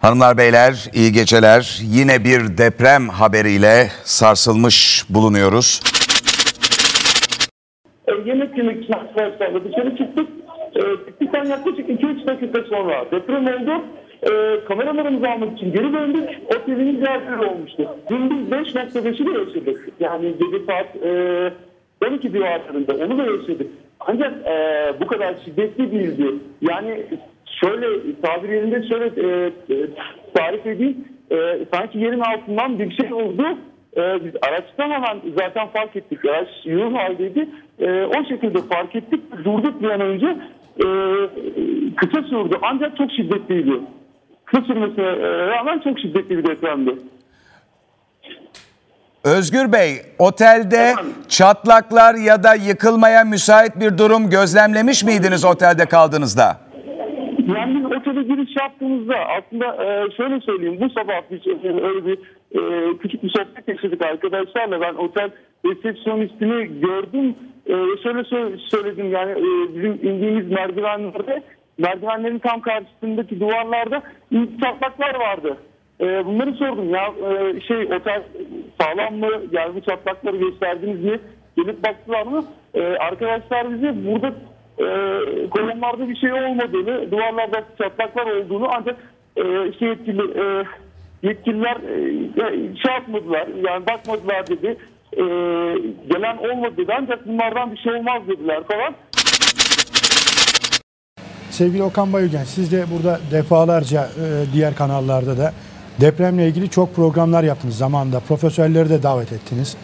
Hanımlar beyler iyi geceler. Yine bir deprem haberiyle sarsılmış bulunuyoruz. E, yemek yemek için arkadaşlarla dışarı çıktık. E, çıktıktan yaklaşık 2-3 dakika sonra deprem oldu. E, kameralarımızı almak için geri döndük. Otelimiz yerler olmuştu. Dün biz 5.5'i de yaşadık. Yani gece saat e, 12 civarlarında onu da yaşadık. Ancak e, bu kadar şiddetli değildi. Yani şöyle tabir yerinde şöyle e, e, tarif edeyim. E, sanki yerin altından bir şey oldu. Ee, biz araçtan hemen zaten fark ettik. Araç yığın haldeydi. Ee, o şekilde fark ettik. Durduk bir an önce. Ee, kısa sürdü ancak çok şiddetliydi. Kısa sürmesine e, rağmen çok şiddetli bir depremdi. Özgür Bey, otelde çatlaklar ya da yıkılmaya müsait bir durum gözlemlemiş miydiniz otelde kaldığınızda? Biz otele giriş yaptığımızda aslında e, şöyle söyleyeyim. Bu sabah biz e, öyle bir e, küçük bir sohbet yaşadık arkadaşlarla. Ben otel resepsiyonistini gördüm. E, şöyle sö- söyledim yani e, bizim indiğimiz merdivenlerde merdivenlerin tam karşısındaki duvarlarda çatlaklar vardı. E, bunları sordum ya e, şey otel sağlam mı yani bu çatlakları gösterdiniz diye gelip baktılar mı? E, arkadaşlar bize burada e, kolonlarda bir şey olmadığını, duvarlarda çatlaklar olduğunu ancak e, şey yetkili, e, yetkililer e, şey yapmadılar, yani bakmadılar dedi. E, gelen olmadı dedi ancak bunlardan bir şey olmaz dediler falan. Sevgili Okan Bayülgen, siz de burada defalarca e, diğer kanallarda da depremle ilgili çok programlar yaptınız zamanında. Profesörleri de davet ettiniz.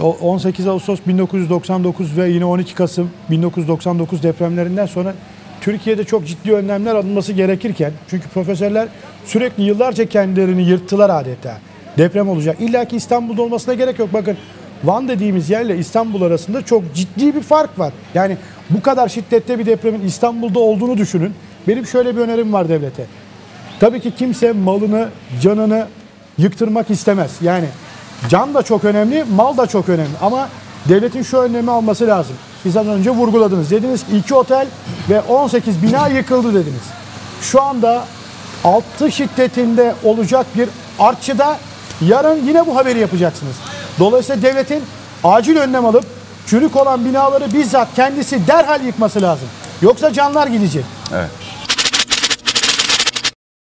O 18 Ağustos 1999 ve yine 12 Kasım 1999 depremlerinden sonra Türkiye'de çok ciddi önlemler alınması gerekirken çünkü profesörler sürekli yıllarca kendilerini yırttılar adeta. Deprem olacak. İlla ki İstanbul'da olmasına gerek yok. Bakın Van dediğimiz yerle İstanbul arasında çok ciddi bir fark var. Yani bu kadar şiddette bir depremin İstanbul'da olduğunu düşünün. Benim şöyle bir önerim var devlete. Tabii ki kimse malını, canını yıktırmak istemez. Yani can da çok önemli, mal da çok önemli. Ama devletin şu önlemi alması lazım. Siz az önce vurguladınız. Dediniz ki iki otel ve 18 bina yıkıldı dediniz. Şu anda 6 şiddetinde olacak bir artçıda yarın yine bu haberi yapacaksınız. Dolayısıyla devletin acil önlem alıp çürük olan binaları bizzat kendisi derhal yıkması lazım. Yoksa canlar gidecek. Evet.